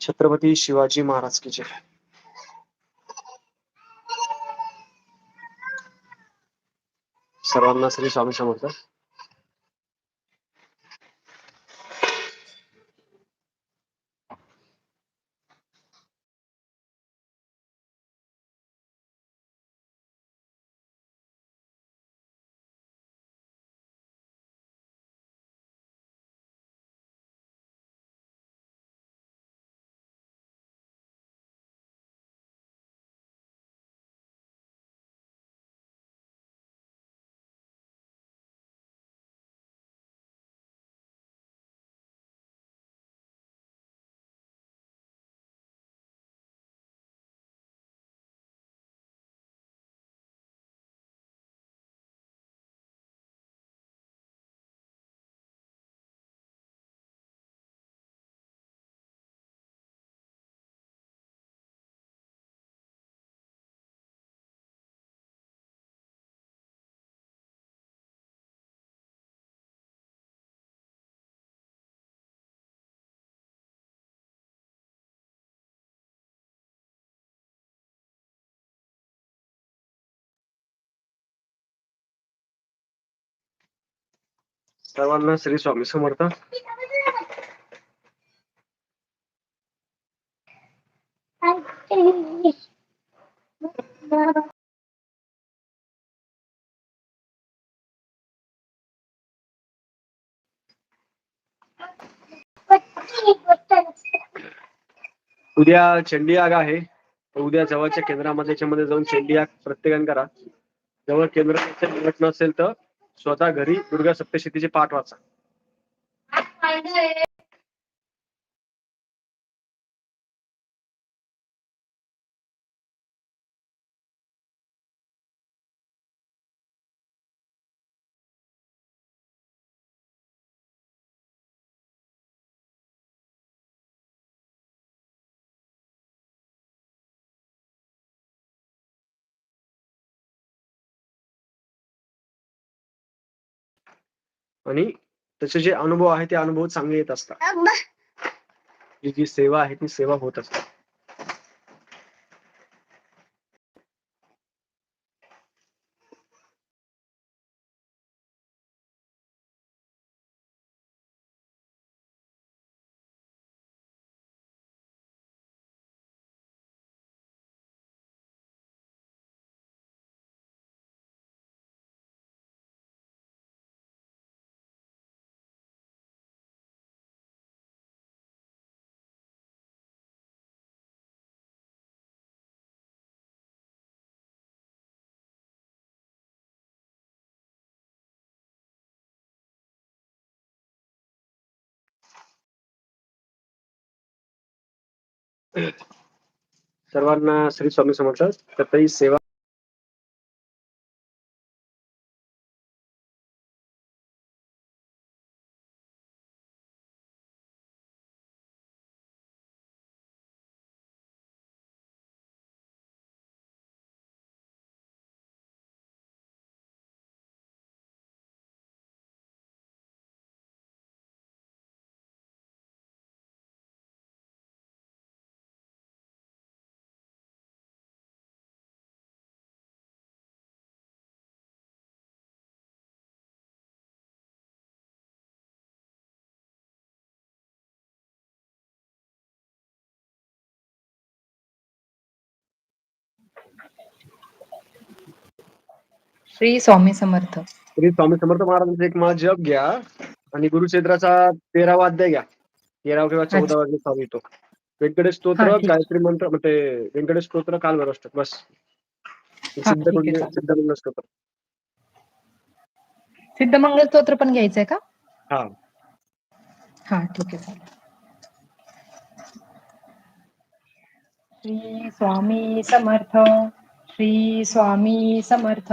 छत्रपती शिवाजी महाराज की जय सर्वांना श्री स्वामी समर्थ. सर्वांना श्री स्वामी समर्थ. उद्या चंडी आग आहे. तर उद्या जवळच्या केंद्रामध्ये याच्यामध्ये जाऊन चंडी आग प्रत्येकाने करा. जवळ केंद्र मिळत असेल तर स्वतः घरी दुर्गा सप्तशतीचे पाठ वाचा. आणि त्याचे जे अनुभव आहे ते अनुभव चांगले येत असतात. जी जी सेवा आहे ती सेवा होत असते सर्वांना श्री स्वामी समर्थ. तर ताई सेवा श्री स्वामी समर्थ. श्री स्वामी समर्थ महाराजांचा एक मला जप घ्या आणि गुरुक्षेत्राचा तेरावा अध्याय घ्या. तेरावा किंवा चौदावा अध्याय चालू येतो. व्यंकटेश स्तोत्र. गायत्री मंत्र म्हणजे व्यंकटेश स्तोत्र काल असतं. बस. सिद्ध ठीक आहे, चालेल. सिद्धमंगल स्तोत्र. सिद्धमंगल स्तोत्र पण घ्यायचंय का? हा. हा ठीक आहे चालेल. श्री स्वामी समर्थ श्री स्वामी समर्थ.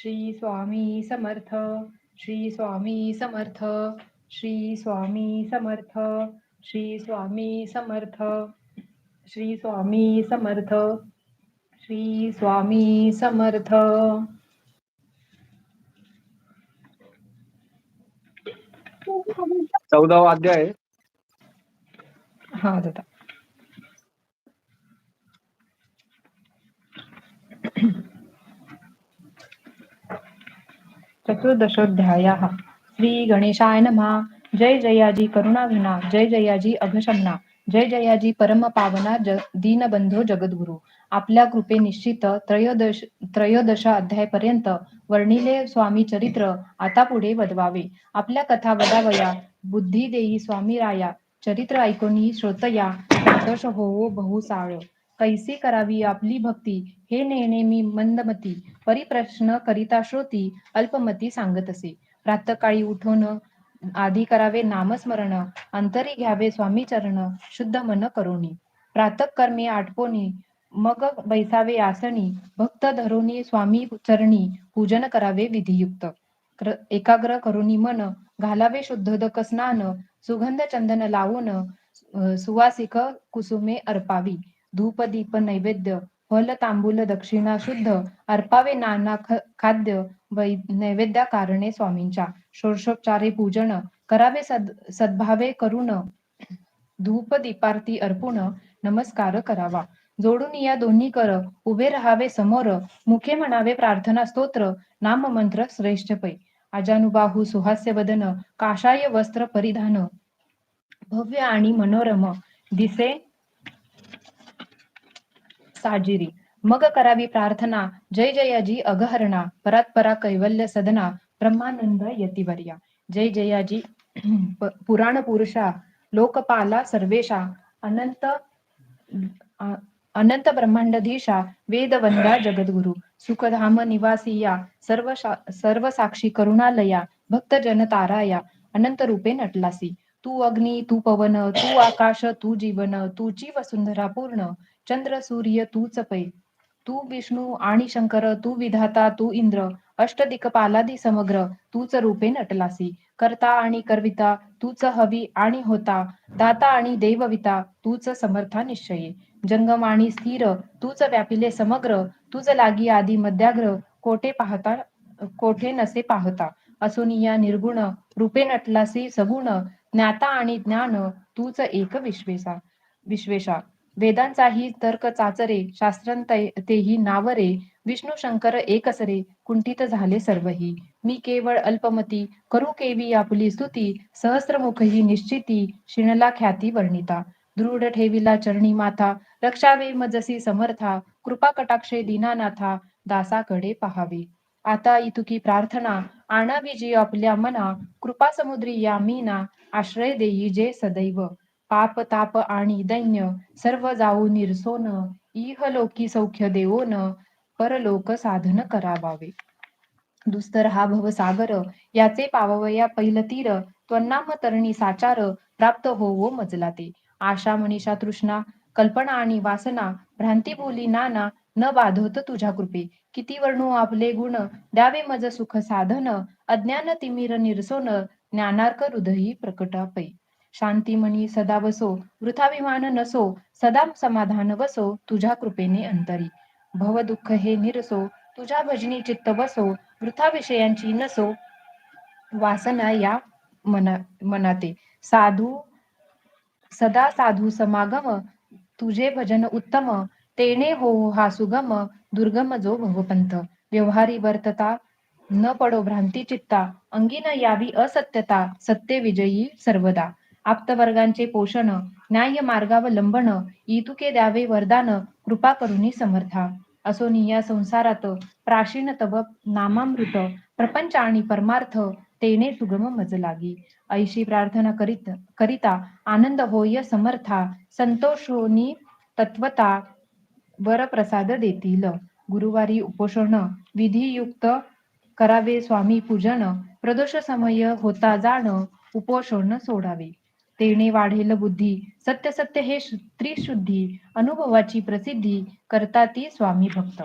श्री स्वामी समर्थ श्री स्वामी समर्थ श्री स्वामी समर्थ श्री स्वामी समर्थ श्री स्वामी समर्थ श्री स्वामी समर्थ चौदावा अध्याय. हा दादा चतुर्दशोध्यायः श्रीगणेशाय नमः। जय जयाजी करुणाघना जय जयाजी अघशमना। जय जयाजी परम पावना ज दीनबंधो जगद्गुरु। आपल्या कृपे निश्चित त्रयोदश त्रयोदश अध्यायपर्यंत वर्णिले स्वामी चरित्र आता पुढे वदवावे. आपल्या कथा वदावया। बुद्धी देई स्वामी राया चरित्र ऐकोनी श्रोतया। संतोष होवो बहुसाळ। कैसी करावी आपली भक्ती? हे नेहमी मी मंदमती परिप्रश्न करिता श्रोती अल्पमती सांगत असे. प्रातकाळी उठून आधी करावे नामस्मरण अंतरी घ्यावे स्वामी चरण शुद्ध मन करोनी प्रातःकर्मी आटपोनी मग बैसावे आसनी भक्त धरोनी स्वामी चरणी पूजन करावे विधियुक्त. एकाग्र करुणी मन घालावे शुद्धोदक स्नान सुगंध चंदन लावून सुवासिक कुसुमे अर्पावी. धूप दीप नैवेद्य फल तांबूल दक्षिणा शुद्ध अर्पावे नाना खाद्य वै नैवेद्या कारणे स्वामींच्या. षोडशोपचारे पूजन करावे सद सद्भावे करून धूप दीपारती अर्पून नमस्कार करावा. जोडून या दोन्ही कर उभे राहावे समोर मुखे म्हणावे प्रार्थना स्तोत्र नाम मंत्र श्रेष्ठ पै. अजानुबाहू सुहास्य वदन काशाय वस्त्र परिधान भव्य आणि मनोरम दिसे साजिरी. मग करावी प्रार्थना जय जयाजी अगहरणा परात्परा कैवल्य सदना ब्रह्मानंद यतिवर्या. जय जयाजी पुराण पुरुषा लोकपाला सर्वेशा अनंत अनंत ब्रह्मांडधीशा वेदवंदा जगद्गुरु सुखधाम निवासिया सर्व सर्व साक्षी करुणालया भक्त जन ताराया अनंत रूपे नटलासी. तू अग्नी तू पवन तू आकाश तू जीवन तूची वसुंधरा पूर्ण चंद्र सूर्य तूच पै तू विष्णू आणि शंकर तू विधाता तू इंद्र. अष्टदिक्पालादी समग्र तूच रूपे नटलासी. करता आणि करविता तूच हवी आणि होता. दाता आणि देवविता तूच समर्था निश्चये. जंगम आणि स्थिर तूच व्यापिले समग्र. तुझ लागी आदी मध्याग्र कोठे पाहता कोठे नसे पाहता. असून या निर्गुण रूपे नटलासी सगुण. ज्ञाता आणि ज्ञान तूच एक विश्वेसा विश्वेशा. वेदांचाही तर्क चाचरे शास्त्रांत तेही नावरे विष्णू शंकर एकसरे कुंठित झाले सर्वही. मी केवळ अल्पमती करू केवी आपली स्तुती सहस्रमुखही निश्चिती शिणला ख्याती वर्णिता. दृढ ठेविला चरणी माथा रक्षावे मजसी समर्था कृपा कटाक्षे दीनानाथा दासाकडे पहावे. आता इतुकी प्रार्थना आणावी जी आपल्या मना कृपा समुद्री या मीना आश्रय देई जे सदैव. पाप ताप आणि दैन्य सर्व जाऊ निर्सोन इहलोकी सौख्य देवोन परलोक साधन करावावे. दुस्तर हा भवसागर याचे पाववया पैलतीर त्वन्नाम तरणी साचार प्राप्त होवो मजला ते आशा मनीषा तृष्णा कल्पना आणि वासना भ्रांती बोली नाना न बाधवत तुझ्या कृपे. किती वर्णू आपले गुण द्यावे मज सुख साधन अज्ञान तिमिर निरसोन ज्ञानार्क हृदयी प्रकटापै. शांती मनी सदा बसो वृथाभिमान नसो सदा समाधान वसो तुझ्या कृपेने अंतरी. भव दुःख हे निरसो तुझ्या भजनी चित्त बसो वृथा विषयांची नसो वासना या मना मनाते. साधू सदा साधू समागम तुझे भजन उत्तम तेने हो हा सुगम दुर्गम जो भवपंथ. व्यवहारी वर्तता न पडो भ्रांती चित्ता अंगी न यावी असत्यता सत्य विजयी सर्वदा. आप्तवर्गांचे पोषण न्याय मार्गावलंबन इतुके द्यावे वरदान कृपा करुनी समर्था. असो या संसारात प्राचीन तव नामामृत प्रपंच आणि परमार्थ तेने सुगम मज लागी ऐशी प्रार्थना करीत करिता आनंद होय समर्था संतोषोनी तत्वता वरप्रसाद देतील. गुरुवारी उपोषण विधियुक्त करावे स्वामी पूजन प्रदोष समय होता जाण उपोषण सोडावे. तेने वाढेल बुद्धी. सत्य सत्य हे त्रिशुद्धी. अनुभवाची प्रसिद्धी करता ती स्वामी भक्त.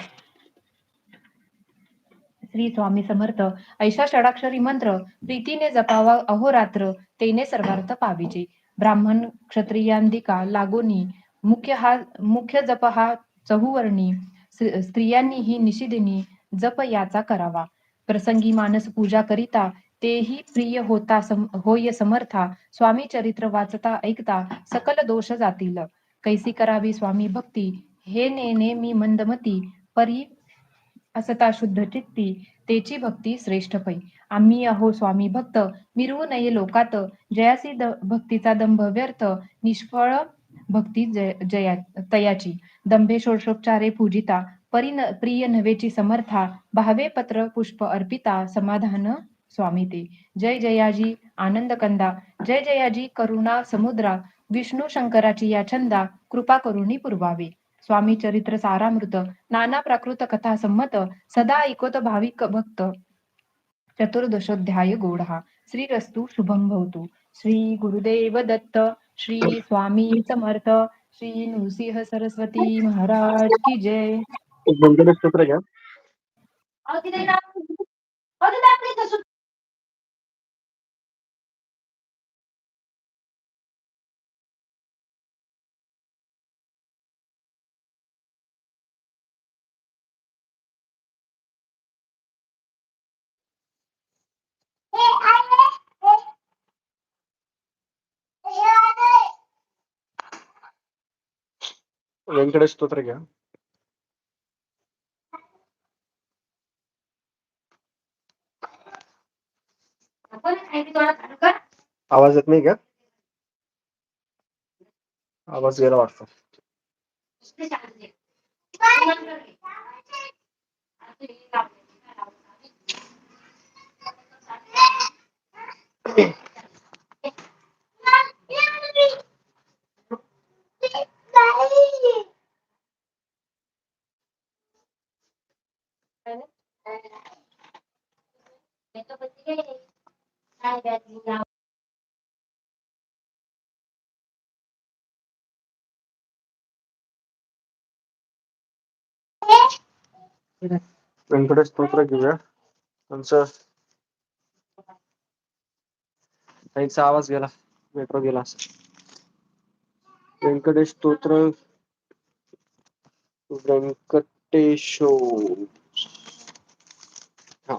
श्री स्वामी समर्थ. ऐशा षडाक्षरी मंत्र. प्रीतीने जपावा अहोरात्र. तेने सर्वार्थ पाविजे. ब्राह्मण क्षत्रियांदिका लागोनी. मुख्य हा मुख्य जप हा चहुवर्णी. स्त्रियांनी स्त्रियांनीही निशिदिनी जप याचा करावा. प्रसंगी मानस पूजा करिता तेही प्रिय होता सम, होय समर्था स्वामी चरित्र वाचता ऐकता सकल दोष जातील. कैसी करावी स्वामी भक्ती? हे नेने मी मंदमती परी असता शुद्ध चित्ती तेची भक्ती श्रेष्ठ पै. आम्ही अहो स्वामी भक्त मिरवू नये लोकात जयासी द भक्तीचा दंभ व्यर्थ निष्फळ भक्ती जय जया तयाची. दंभे षोडशोपचारे पूजिता परी न- प्रिय नवेची समर्था भावे पत्र पुष्प अर्पिता समाधान स्वामी ते. जय जयाजी आनंद कंदा. जय जयाजी करुणा समुद्रा. विष्णू शंकराची या छंदा कृपा करुणी पुरवावे. स्वामी चरित्र सारामृत. नाना प्राकृत कथा संमत. सदा ऐकत भाविक भक्त. चतुर्दशोध्याय गोढा. श्री रस्तु शुभम भवतु. श्री गुरुदेव दत्त. श्री स्वामी समर्थ. श्री नृसिंह सरस्वती महाराज की जय. स्तोत्र घ्या. व्यंकटेश स्तोत्र घ्या. आवाज़ येत नाही का? आवाज़ गेला वाटतो. व्यंकटेश स्तोत्र घेऊया. त्यांचं त्यांचा आवाज गेला मेट्रो गेला व्यंकटेश स्तोत्र व्यंकटेशो हा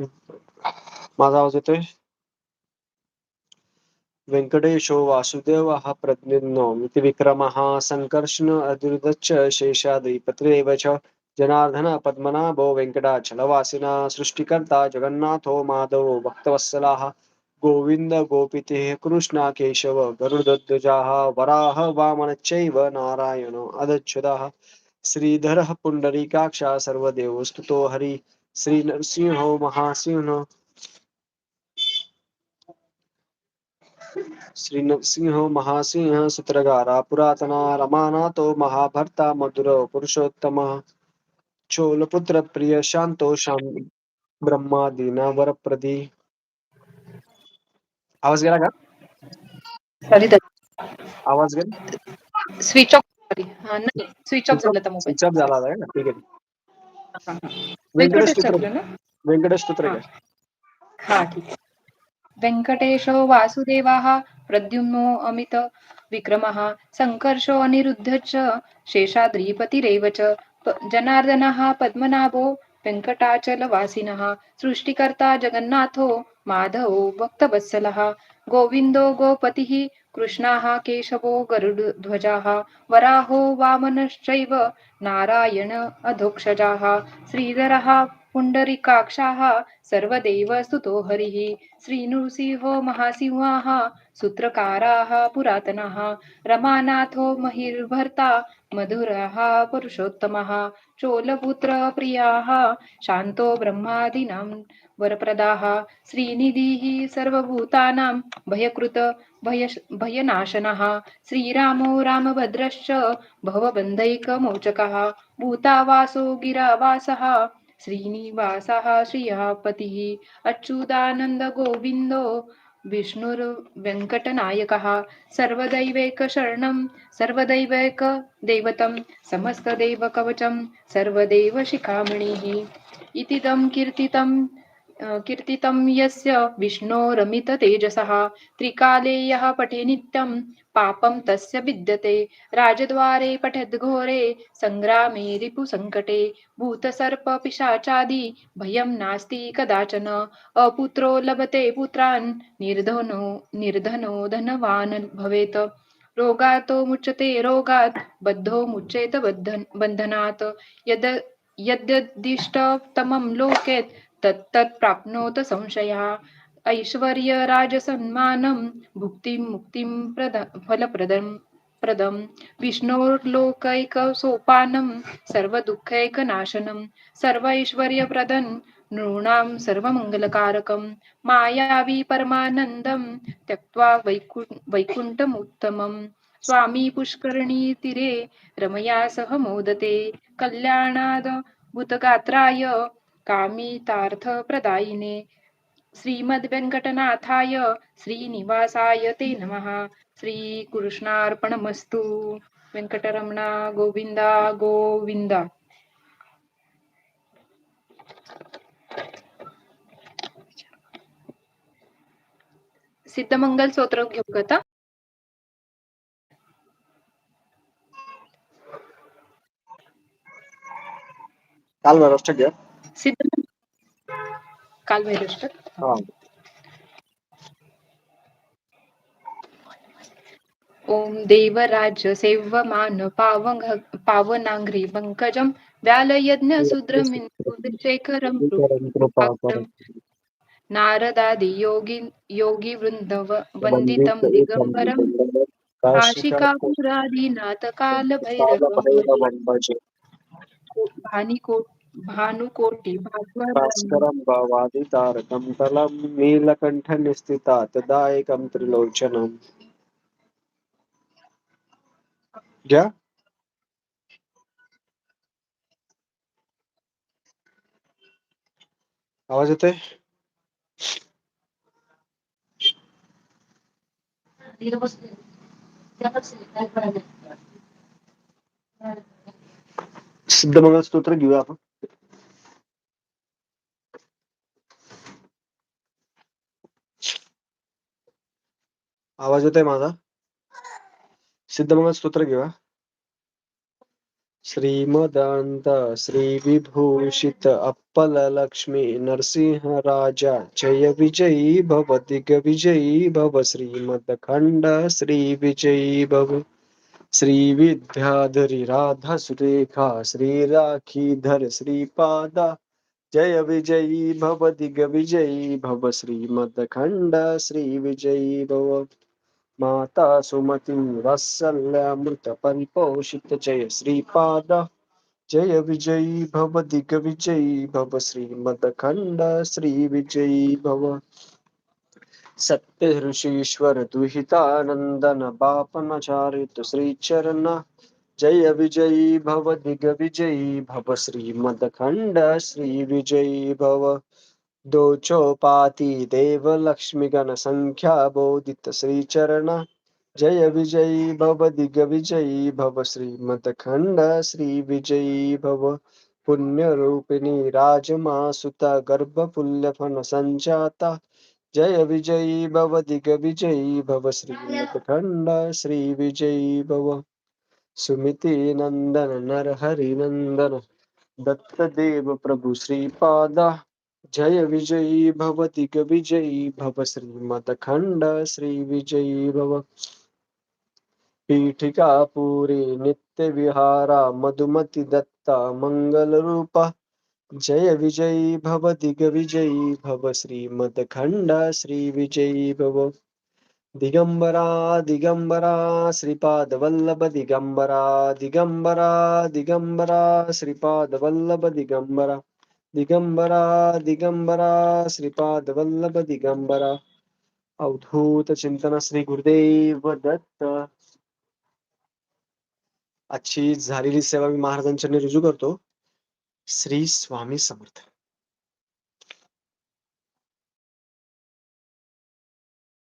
माझा आवाज येतोय? वेंकटेशो हो, वासुदेवः प्रज्ञो मिति विक्रमः संकर्षण अदुर्दच्च शेषाद्रिपत्रेव च जनार्दन पद्मनाभो वेङ्कटाचलवासिना सृष्टिकर्ता जगन्नाथो हो, माधवो भक्तवत्सलाः गोविन्द गोपितेः कृष्ण केशव गरुडध्वजाः वराह वामनश्चैव नारायणो अदच्छुदः श्रीधरः पुण्डरीकाक्षा सर्वदेवस्तुतो हरि श्रीनरसिंहो महासिंहो श्री नरसिंह महासिंह सूत्रगारा पुरातना रमानाथो महाभर्ता मधुर पुरुषोत्तम चोलपुत्र प्रिय शांतो शाम ब्रह्मादीना वरप्रदी आवाज़ गेला का? सॉरी आवाज़ गेला? स्विच ऑफ़ सॉरी नाही स्विच ऑफ़ झाला मोबाईल स्विच ऑफ़ झाला होता ठीक आहे. व्यंकटेश स्तोत्र. स्तोत्र हा. ठीक वासुदेवाः प्रद्युम्नो अमित विक्रमः सङ्कर्षो अनिरुद्धश्च शेषाद्रिपतिरेव च जनार्दनः पद्मनाभो वेङ्कटाचलवासिनः सृष्टिकर्ता जगन्नाथो माधवो भक्तवत्सलः गोविन्दो गोपतिः कृष्णाः केशवो गरुडध्वजाः वराहो वामनश्चैव नारायण अधोक्षजाः श्रीधरः पुण्डरीकाक्षाः सर्वदेवस्तुतो हरिः। श्रीनृसिंहो महासिंहाः सूत्रकाराः पुरातनः। रमानाथो महिर्भर्ता मधुरः पुरुषोत्तमः। चोलपुत्रप्रियाः शान्तो ब्रह्मादीनां वरप्रदाः। श्रीनिधिः सर्वभूतानां भयकृत भय भयनाशनः। श्रीरामो रामभद्रश्च भवबन्धैकमोचकः। भूतावासो गिरावासः श्रीनिवासः सर्वदैवेक अच्युतानन्दगोविन्दो विष्णुर्वेङ्कटनायकः। सर्वदैवैकशरणं सर्वदैवैकदैवतं समस्तदेवकवचं सर्वदेवशिखामणिः। इति तं कीर्तितं कीर्तितं यस्य विष्णो रमित त्रिकाले यः पठे नित्यं पापं तस्य विद्यते। राजद्वारे पठद्घोरे सङ्ग्रामे रिपुसङ्कटे। भूतसर्पपिशाचादि भयं नास्ति कदाचन। अपुत्रो लभते पुत्रान् निर्धनो निर्धनो धनवान् भवेत्। रोगातो मुच्यते रोगात् बद्धो मुच्येत बद्धन बन्धनात्। यद यद्यदिष्टतमं लोकेत् तत्तत् प्राप्नोत संशयः। ऐश्वर्यराजसन्मानं भुक्तिं मुक्तिं प्रद फलप्रदं प्रदं। विष्णोर्लोकैकसोपानं सर्वदुःखैकनाशनं। सर्वैश्वर्यप्रदं नृणां सर्वमङ्गलकारकं। मायावी परमानन्दं त्यक्त्वा वैकु वैकुण्ठमुत्तमं स्वामी पुष्करणीतीरे रमया सह मोदते। कल्याणाद भूतगात्राय कामितार्थप्रदायिने श्रीमद्वेङ्कटनाथाय श्रीनिवासाय ते नमः। श्रीकृष्णार्पणमस्तु। वेङ्कटरमणा गोविन्दा गोविन्दा। सिद्धमंगल स्तोत्र घेऊ का काल महाराष्ट्र घ्या। सिद्ध काल हा ओम देवराज सेव्यमान पावंग पावनांघ्री पंकजं व्यालयज्ञ सुद्रमिंदुशेखरं कृपाकरं नारदादि योगी योगी वृंद वंदितं दिगंबरं काशिकापुरादिनाथ काल भैरवं भानिको भानुकोटि भास्वरं भास्करं भवादितारकं तलं नीलकण्ठनिस्थितातदायकं त्रिलोचनम्। घ्या आवाज़ येतोय? सिद्धमंगल स्तोत्र घेऊया आपण. आवाज येतोय माझा? सिद्धमंगल स्तोत्र घेऊया. श्रीमदंत श्री विभूषित अप्पल लक्ष्मी नरसिंह राजा जय विजयी भव दिग्विजयी भव श्रीमद खंड श्री विजयी भव। श्री विद्याधरी राधा सुरेखा श्री राखीधर श्रीपादा जय विजयी भव दिग्विजयी भव श्रीमद खंड श्री विजयी भव। माता सुमती वात्सल्यामृत परिपोषित जय श्रीपाद। जय विजयी भव दिग्विजयी भव श्रीमदखण्ड श्रीविजयी श्री विजयी भव। सत्य ऋषीश्वर दुहितानंदन बापनाचार्य श्रीचरण। जय विजयी भव दिग्विजयी भव श्रीमदखण्ड श्री विजयी भव। दो चौपाती देव लक्ष्मी गण संख्या बोधित श्रीचरण। जय विजयी भव दिग्विजयी भव श्रीमदखंड श्री विजयी भव। पुण्यरूपिणी राजमा सुता गर्भपुल्य फन संजाता। जय विजयी भव दिग्विजयी भव श्रीमदखंड श्री विजयी भव। सुमिती नंदन नर हरि नंदन दत्त देव प्रभु श्रीपादा। जय विजयी भव दिग्विजयी भव श्रीमदखंड श्री विजयी भव। पीठिका पूरी नित्य विहारा दत्ता मंगल जय विजयी भव दिग्विजयी भव श्रीमदखंड श्री विजयी भव। दिगंबरा दिगंबरा श्रीपाद वल्लभ दिगंबरा दिगंबरा दिगंबरा श्रीपाद वल्लभ दिगंबरा। दिगंबरा दिगंबरा श्रीपाद वल्लभ दिगंबरा अवधूत चिंतन श्री गुरुदेव दत्त. आजची झालेली सेवा मी महाराजांच्या रुजू करतो. श्री स्वामी समर्थ.